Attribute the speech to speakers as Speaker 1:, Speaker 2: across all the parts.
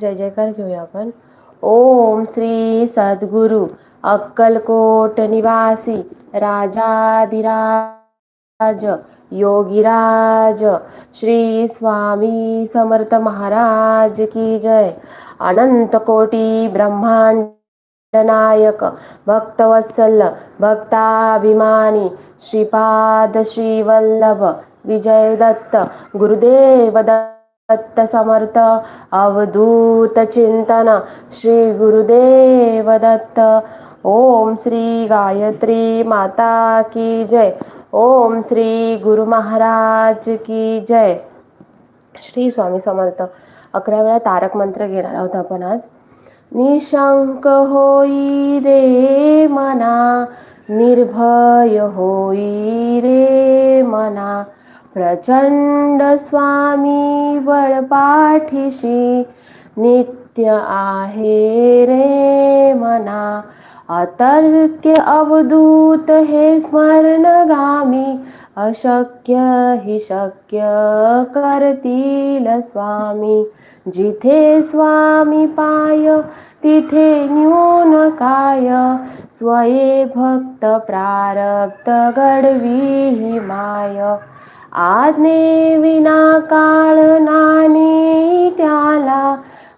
Speaker 1: जय जयकार घेऊया आपण. ओम श्री सद्गुरु अक्कलकोट निवासी राजाधिराज योगीराज श्री स्वामी समर्थ महाराज की जय. अनंत कोटी ब्रह्मांड नायक भक्तवत्सल भक्ताभिमानी श्रीपाद श्रीवल्लभ विजय दत्त गुरुदेव दत्त समर्थ अवधूत चिंतन श्री गुरुदेव दत्त ओम श्री गायत्री माता की जय। ओम श्री गुरु महाराज की जय। श्री स्वामी समर्थ। अकरा वेळा तारक मंत्र घेणार आहोत आपण आज. निशंक होई रे मना निर्भय होई रे मना। प्रचंड स्वामी बळपाठीशी नित्य आहे रे मना. अतर्क्य अवधूत हे स्मरणगामी अशक्य हि शक्य करतील स्वामी. जिथे स्वामी पाय तिथे न्यून काय. स्वये भक्त प्रारब्ध घडवी माय. आज्ञे विना काळ नानी त्याला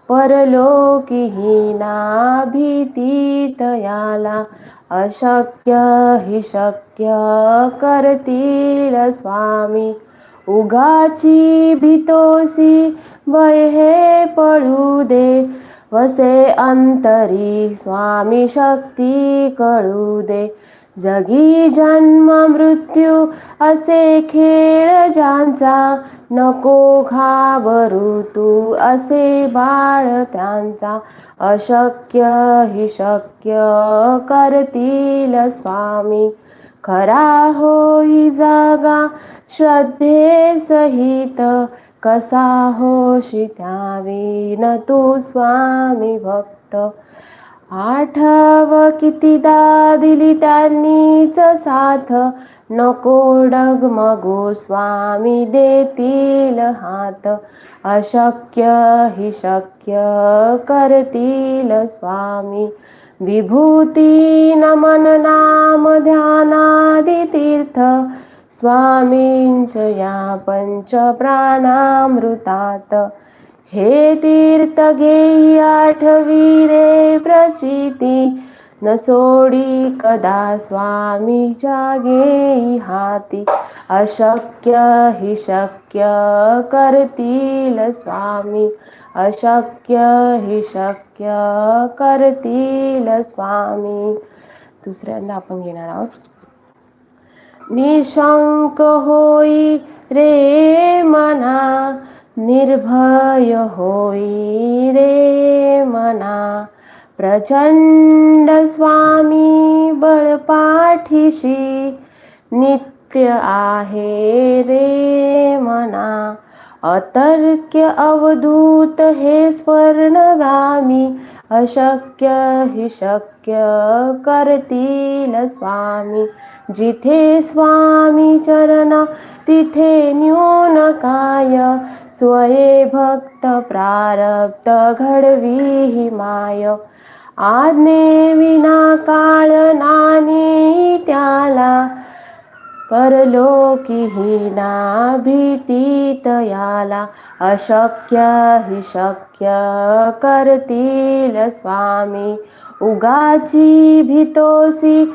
Speaker 1: परलोकी ना भीती तयाला अशक्य हि शक्य करतील स्वामी. उगाची भीतोसी वय हे पळू दे. वसे अंतरी स्वामी शक्ती कळू दे. जगी जन्म मृत्यू असे खेळ ज्यांचा नको घाबरू तू असे बाळ त्यांचा अशक्य हि शक्य करतील स्वामी. खरा होई जागा श्रद्धे सहित कसा होशी त्यावी न तू स्वामी भक्त. आठव कितीदा दिली त्यांनीच साथ. नको डगमगो स्वामी देतील हात. अशक्य हि शक्य करतील स्वामी. विभूती नमन नाम ध्यानादि तीर्थ. स्वामींच या पंच प्राणामृतात हे तीर्थ घेई आठवी रे प्रचिती. न सोडी कदा स्वामीच्या घेई हाती. अशक्य हि शक्य करतील स्वामी. अशक्य हि शक्य करतील स्वामी. दुसऱ्यांदा आपण घेणार आहोत. निशंक होई रे मना. निर्भय होई रे मना. प्रचंड स्वामी बळपाठीशी नित्य आहे रे मना. अतर्क्य अवधूत हे स्वर्णगामी अशक्य हि शक्य करतील स्वामी. जिथे स्वामी चरण तिथे न्यून काय? स्वये भक्त प्रारब्ध घडवी हि माय. आज्ञे विना काळ नानी त्याला. परलोकी ही ना भीती तयाला अशक्य हि शक्य करतील स्वामी. उगाची भीतोसी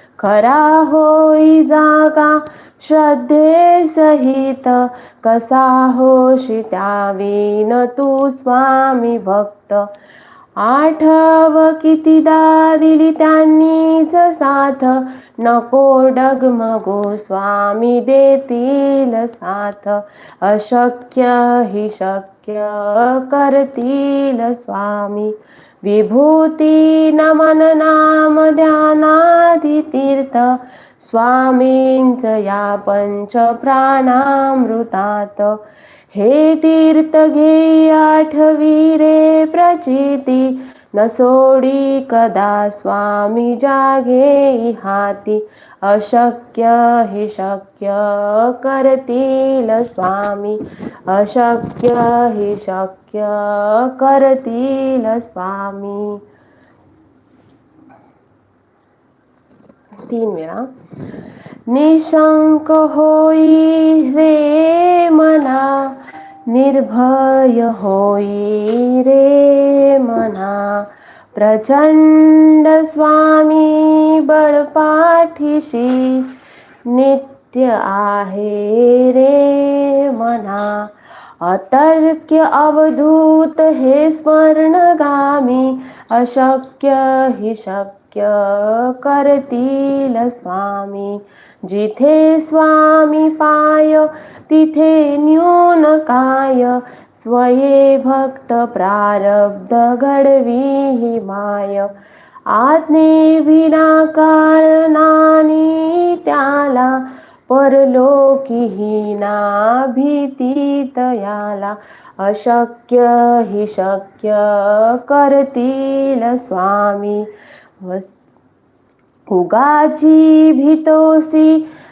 Speaker 1: खरा होई जागा श्रद्धे सहित कसा होशी त्यावीन तू स्वामी भक्त? आठव कितीदा दिली त्यांनीच साथ नको डगमगो स्वामी देतील साथ. अशक्य हि शक्य करतील स्वामी. विभूती नमन नाम ध्यानादि तीर्थ स्वामींच या पंच प्राणामृतात। हे तीर्थ घे आठवी रे प्रचिती। न सोडी कदा स्वामी जागे हाती अशक्य हि शक्य करतील स्वामी। अशक्य हि शक्य करतील स्वामी। तीन वेळा. निशंक होई रे मना, निर्भय होई रे मना। प्रचंड स्वामी बळपाठीशी नित्य आहे रे मना. अतर्क्य अवधूत हे स्वर्णगामी अशक्य हि शक्य करतील स्वामी. जिथे स्वामी पाय तिथे न्यून काय स्वये भक्त प्रारब्ध घडवी हि माय. आज्ञे विना काळ नानी त्याला परलोकी ना भीती तयाला अशक्य हि शक्य करतील स्वामी. उगाची भीतोसी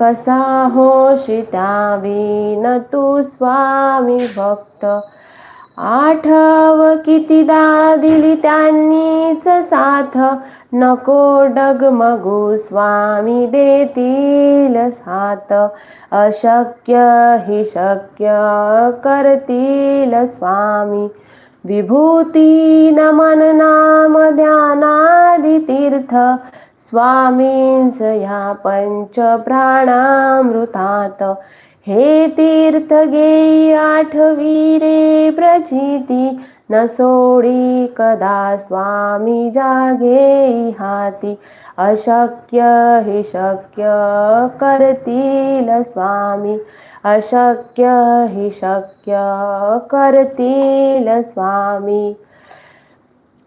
Speaker 1: कसा होशी त्यावीन तू स्वामी भक्त? आठव कितीदा दिली त्यांनीच साथ? नको डगमगू स्वामी देतील साथ. अशक्य हि शक्य करतील स्वामी. विभूती नमन नाम ध्यानादि तीर्थ स्वामींस या पंच प्राणामृतात हे तीर्थ गे आठवी रे प्रचिती. न सोडी कदा स्वामी जागे हाती. अशक्य हि शक्य करतील स्वामी. अशक्य हि शक्य करतील स्वामी.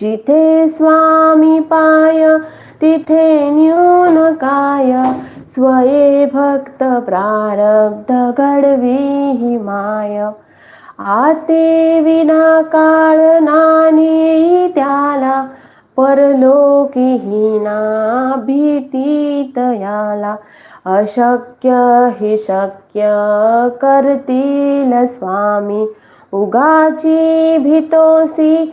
Speaker 1: जिथे स्वामी पाय तिथे न्यून काय. स्वये भक्त प्रारब्ध घडवी हि माय. आते विना काळ नानी त्याला परलोकी ना भीती तयाला अशक्य हि शक्य करतील स्वामी उगाची भीतोसी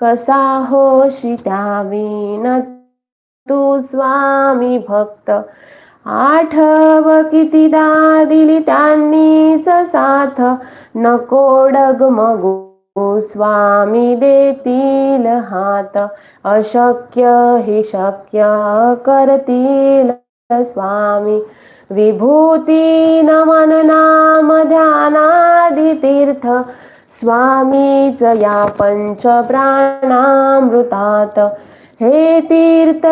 Speaker 1: कसा होशी विन तू स्वामी भक्त? आठव कितीदा दिली त्यांनीच साथ. नको डगमगू स्वामी देतील हात. अशक्य हि शक्य करतील स्वामी. विभूती नमन नाम ध्यानादि तीर्थ स्वामीच या पंच प्राणामृतात हे तीर्थ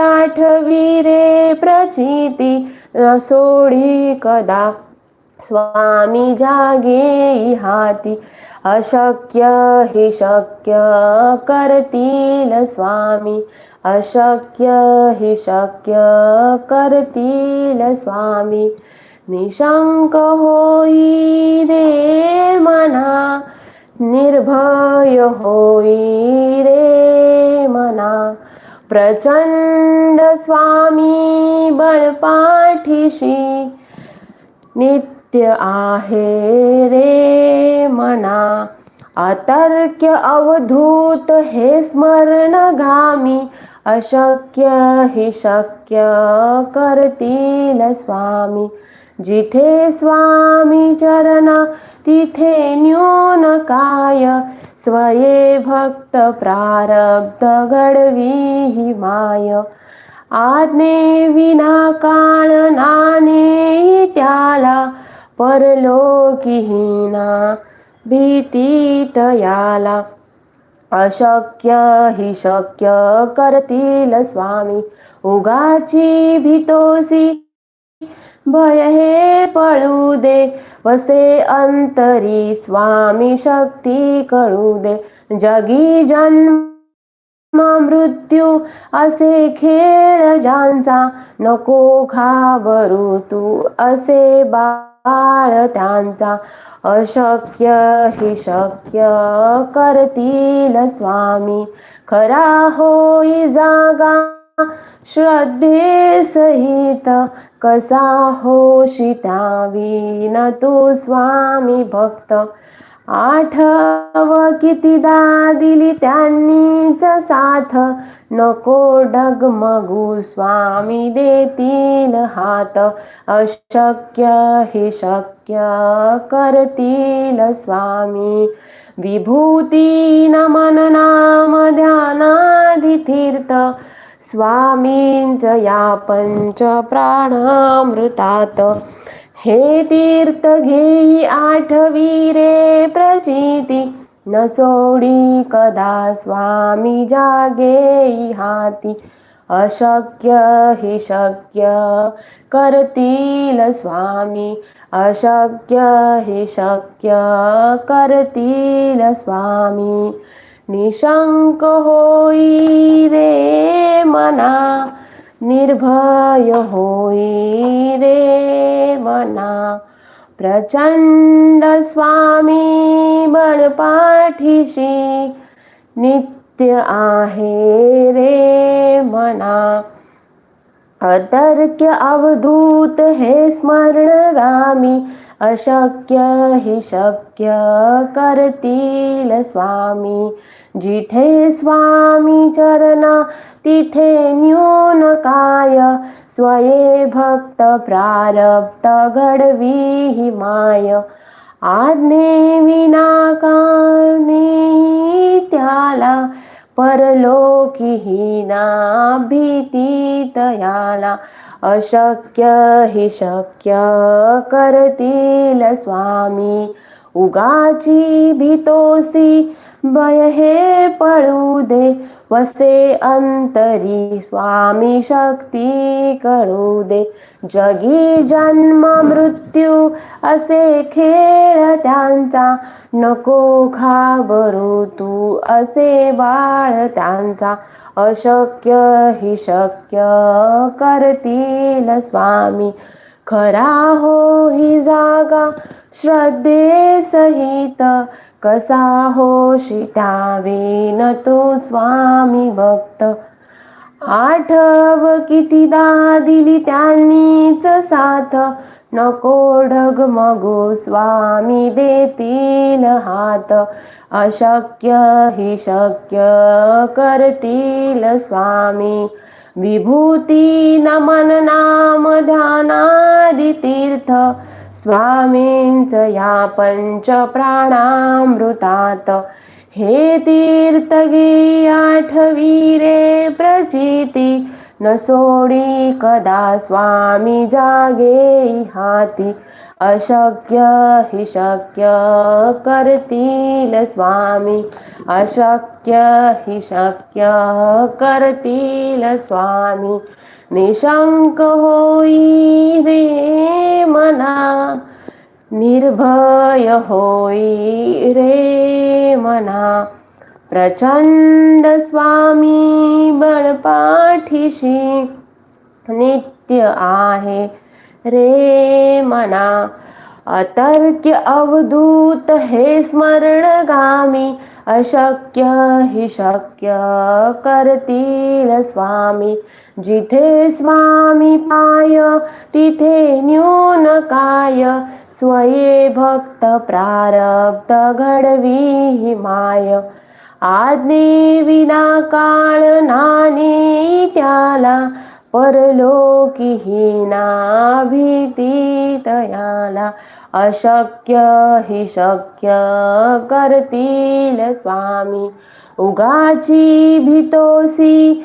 Speaker 1: आठवी रे प्रचिती न सोडी कदा. स्वामी जागे हाती अशक्य हे शक्य करतील स्वामी. अशक्य हि शक्य करतील स्वामी. निशंक होई रे निर्भय होई रे मना। प्रचंड स्वामी बळपाठीशी नित्य आहे रे मना। अतर्क्य अवधूत हे स्मरण घामी अशक्य हि शक्य करतील स्वामी। जिथे स्वामी चरण तिथे न्यून काय? स्वये भक्त प्रारब्ध घडवी ही माय. आज्ञे विना काळ नाने त्याला परलोकीहीना भीती तयाला अशक्य हि शक्य करतील स्वामी उगाची भीतोसी भय हे पळू दे वसे अंतरी स्वामी शक्ती कळू दे. जगी जन्म मृत्यू असे खेळ ज्यांचा नको घाबरू तू असे बाळ त्यांचा अशक्य हि शक्य करतील स्वामी. खरा होई जागा श्रद्धे सहित कसा होशी विन तू स्वामी भक्त. आठव कितीदा दिली त्यांनीच साथ. नको डगमगू स्वामी देतील हात. अशक्य हे शक्य करतील स्वामी. विभूती नमन नाम ध्यानाधि तीर्थ स्वामींच या पंच प्राणामृतात हे तीर्थ घेई आठवी रे प्रचिती न सोडी कदा स्वामी जागे हाती अशक्य हि शक्य करतील स्वामी अशक्य हि शक्य करतील स्वामी। निशंक होई रे मना निर्भय होई रे मना। प्रचंड स्वामी बळपाठीशी नित्य आहे रे मना। अतर्क्य अवधूत हे स्मरणगामी अशक्य हि शक्य करतील स्वामी. जिथे स्वामी चरणा तिथे न्यून काय? स्वये भक्त प्रारब्ध घडवी हि माय. आज्ञे विनाकारणी त्याला ना भीती तयाला अशक्य हे शक्य करतील स्वामी. उगाची भीतोसी भय हे पळू दे वसे अंतरी स्वामी शक्ती कळू दे. जगी जन्म मृत्यू असे खेळ त्यांचा नको घाबरू तू असे बाळ त्यांचा. अशक्य हि शक्य करतील स्वामी खरा हो ही जागा श्रद्धे सहित कसा होशी त्यावेन तो स्वामी भक्त. आठव कितीदा दिली त्यांनीच साथ. नको डगमगू स्वामी देतील हात. अशक्य हि शक्य करतील स्वामी. विभूती नमन नाम ध्यानादि तीर्थ स्वामींच या पंच प्राणामृतात हे तीर्थगी आठवी रे प्रचिती न सोडी कदा स्वामी जागे हाती अशक्य हि शक्य करतील स्वामी अशक्य हि शक्य करतील स्वामी. निशंक होई रे मना निर्भय होई रे मना। प्रचंड स्वामी बळपाठीशी नित्य आहे रे मना। अतर्क्य अवधूत हे स्मरणगामी अशक्य हि शक्य करतील स्वामी. जिथे स्वामी पाय तिथे न्यून काय. स्वये भक्त प्रारब्ध घडवी माय. आज्ञे विना काळ नाने त्याला. परलोकी ना भीती तयाला अशक्य हि शक्य करतील स्वामी. उगाची भीतोसी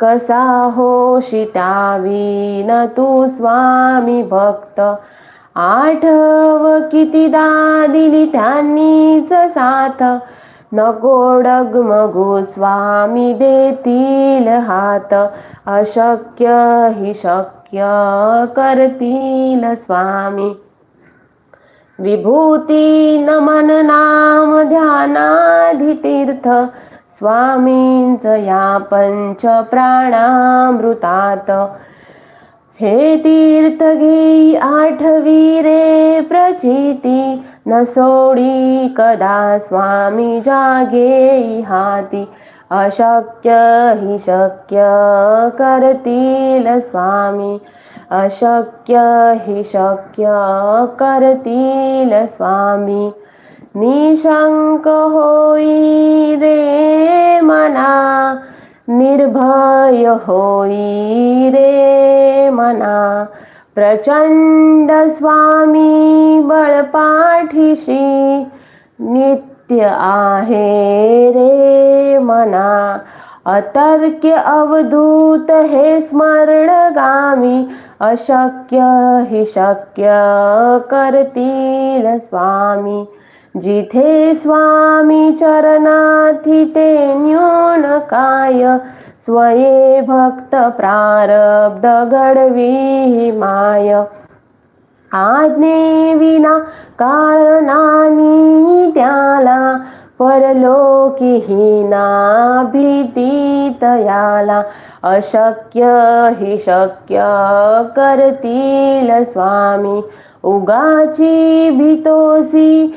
Speaker 1: कसा होशी न तू स्वामी भक्त? आठव कितीदा दिली त्यांनीच साथ. नको मगो स्वामी देतील हात. अशक्य हि शक्य करतील स्वामी. विभूती नमन नाम ध्यानाधितीर्थ. स्वामींच या पंच प्राणामृतात हे तीर्थ घेई आठवी रे प्रचिती न सोडी कदा स्वामी जागे हाती। अशक्य हि शक्य करतील स्वामी। अशक्य हि शक्य करतील स्वामी। निशंक होई रे मना निर्भय होई रे मना। प्रचंड स्वामी बळपाठीशी नित्य आहे रे मना। अतर्क्य अवधूत हे स्मरणगामी अशक्य हि शक्य करतील स्वामी। जिथे स्वामी चरणाथी ते न्यून काय स्वये भक्त प्रारब्ध घडवी माय. आज्ञे विना कारणानी त्याला परलोकी ना भीती तयाला अशक्य हि शक्य करतील स्वामी उगाची भीतोसी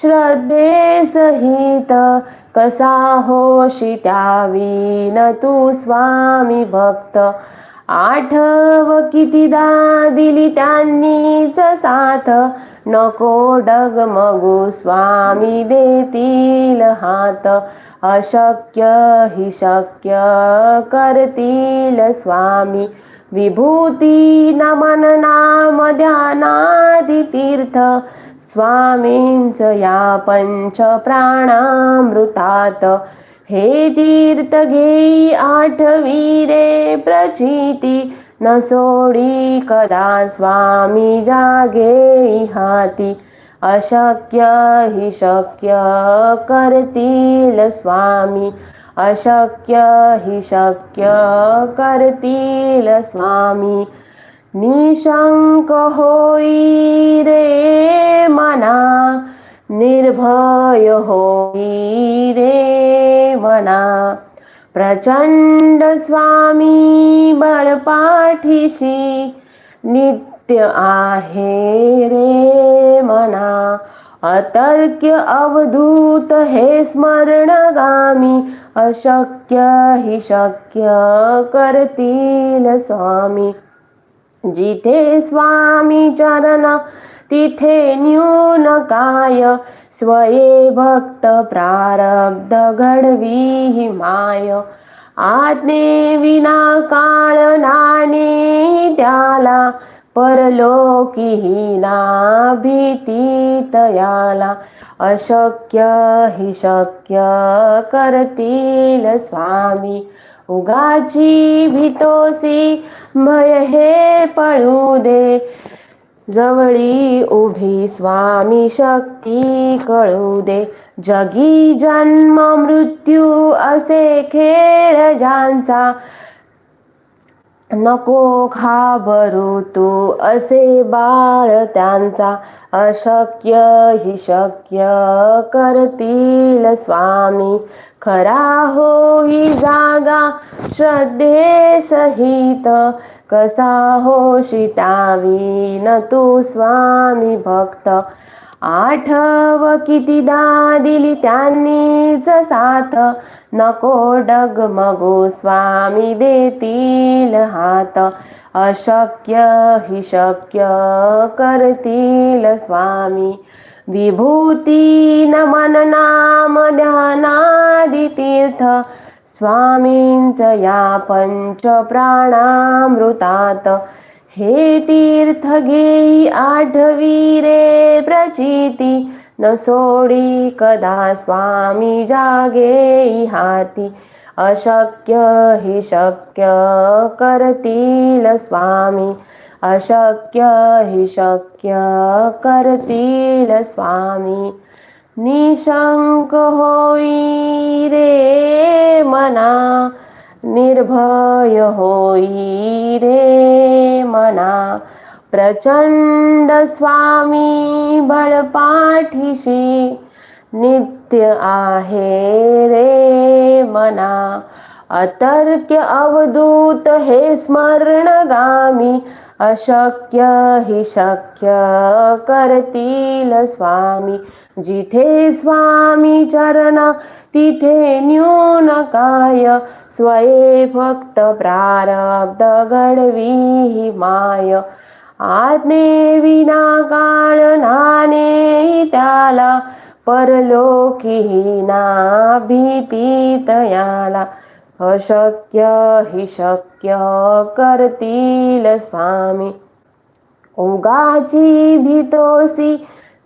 Speaker 1: श्रद्धे सहित कसा होशी त्यावीन तू स्वामी भक्त? आठव कितीदा दिली त्यांनीच साथ? नको डगमगू स्वामी देतील हात. अशक्य हि शक्य करतील स्वामी. विभूती नमन नाम ध्यानादि तीर्थ स्वामींच या पंच प्राणामृतात. हे तीर्थ घेई आठवी रे प्रचिती. न सोडी कदा स्वामी जागे हाती अशक्य हि शक्य करतील स्वामी. अशक्य हि शक्य करतील स्वामी. निशंक होई रे मना निर्भय होई रे मना. प्रचंड स्वामी बळपाठीशी नित्य आहे रे मना. अतर्क्य अवधूत हे स्मरणगामी अशक्य हि शक्य करतील स्वामी. जिथे स्वामी चरण तिथे न्यून काय. स्वये भक्त प्रारब्ध घडवी माय. आज्ञे विना काळ नाणे त्याला परलोकी ना भीती तयाला अशक्य हि शक्य करतील स्वामी. उगाची भीतोसी भय हे पळू दे. जवळी उभी स्वामी शक्ती कळू दे. जगी जन्म मृत्यू असे खेळ ज्यांचा नको खाबरू तू. असे बाळ त्यांचा अशक्य ही शक्य करतील स्वामी. खरा होई जागा श्रद्धे सहित कसा होशी त्यावी न तू स्वामी भक्त. आठव कितीदा दिली त्यांनीच साथ. नको डगमगो स्वामी देतील हात. अशक्य हि शक्य करतील स्वामी. विभूती नमन नाम ध्यानादि तीर्थ. स्वामींच या पंच प्राणामृतात हे तीर्थ घेई आठवी रे प्रचिती न सोडी कदा स्वामी जागे हाती अशक्य हि शक्य करतील स्वामी। अशक्य हि शक्य करतील स्वामी। निशंक होई रे मना निर्भय होई रे मना. प्रचंड स्वामी बळपाठीशी नित्य आहे रे मना. अतर्क्य अवधूत हे स्मरणगामी अशक्य हि शक्य करतील स्वामी. जिथे स्वामी चरण तिथे न्यून काय? स्वये फक्त प्रारब्ध घडवी माय. आज्ञे विना काळ नाणे त्याला परलोकी ना भीती तयाला अशक्य हि शक्य करतील स्वामी. उगाची भीतोसी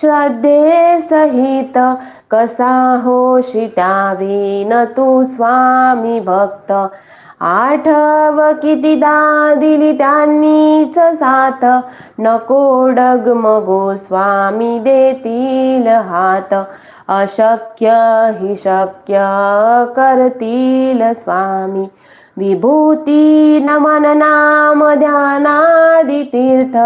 Speaker 1: श्रद्धे सहित कसा होशी न तू स्वामी भक्त? आठव कितीदा दिली त्यांनीच साथ. नको डगमगो स्वामी देतील हात. अशक्य हि शक्य करतील स्वामी. विभूती नमन नाम ध्यानादि तीर्थ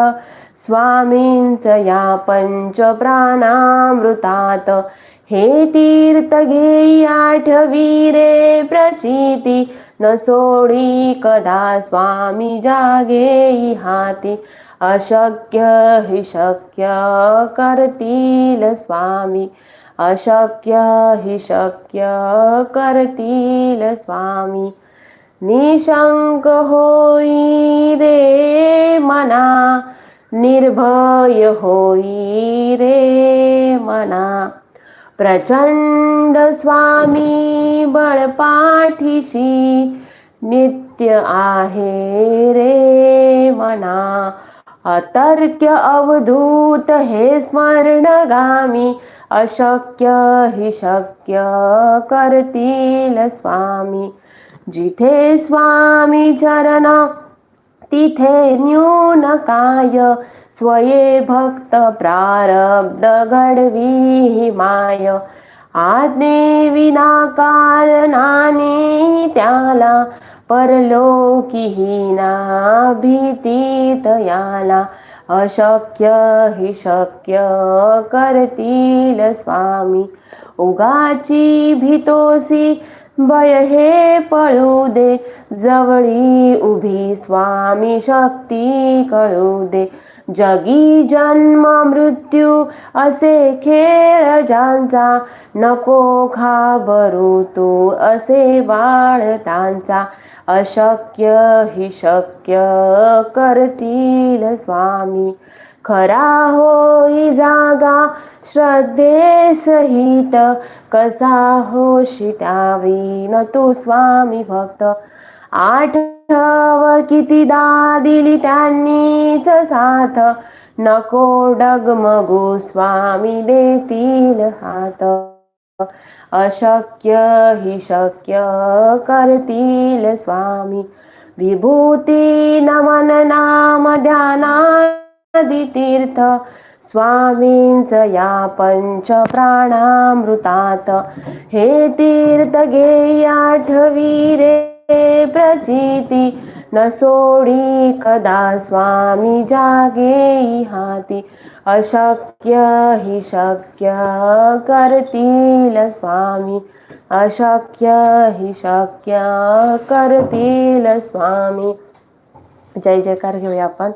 Speaker 1: स्वामींच या पंच प्राणामृतात हे तीर्थ घेई आठवी रे प्रचिती न सोडी कदा स्वामी जागे हाती. अशक्य हि शक्य करतील स्वामी अशक्य हि शक्य करतील स्वामी. निशंक होई रे मना निर्भय होई रे मना. प्रचंड स्वामी बळपाठीशी नित्य आहे रे मना. अतर्क्य अवधूत हे स्मरणगामी अशक्य हि शक्य करतील स्वामी. जिथे स्वामी चरण तिथे न्यून काय स्वये भक्त प्रारब्ध घडवी माय. आज्ञे विना कारणाने त्याला परलोकीही भीतीत याला. अशक्य हि शक्य करतील स्वामी. उगाची भीतोसी भय हे पळू दे. जवळी उभी स्वामी शक्ती कळू दे. जगी जन्म मृत्यू असे खेळ ज्यांचा. नको खाबरू तू असे बाळ त्यांचा. अशक्य हि शक्य करतील स्वामी. खरा होई जागा श्रद्धेसहित कसा होशी न तू स्वामी भक्त. आठव कितीदा दिली त्यांनीच साथ. नको डगमगू स्वामी देतील हात. अशक्य हि शक्य करतील स्वामी. विभूती नमन नाम ध्यानादि तीर्थ स्वामींच या पंच प्राणामृतात हे तीर्थ गे आठवी रे प्रचिती. न सोडी कदा स्वामी जागे हाती अशक्य हि शक्य करतील स्वामी. अशक्य हि शक्य करतील स्वामी. जय जयकार घेऊया आपण.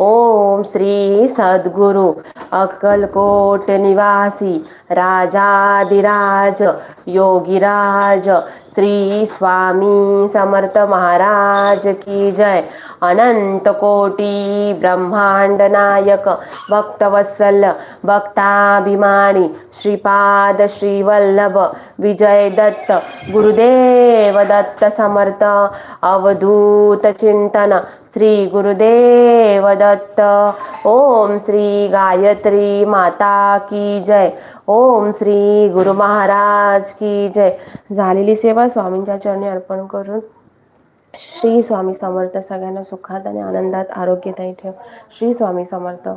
Speaker 1: ओम श्री सद्गुरु अक्कलकोट निवासी राजाधिराज योगीराज श्री स्वामी समर्थ महाराज की जय। अनंत कोटी ब्रह्मांड नायक भक्तवत्सल भक्ताभिमानी श्रीपाद श्रीवल्लभ विजय दत्त गुरुदेव दत्त समर्थ अवधूत चिंतन श्री गुरुदेव दत्त। ओम श्री गायत्री माता की जय। ओम श्री गुरु महाराज की जय। झालेली सेवा स्वामींच्या चरणी अर्पण करून श्री स्वामी समर्थ सगळ्यांना सुखात आणि आनंदात आरोग्यदायी ठेव. श्री स्वामी समर्थ.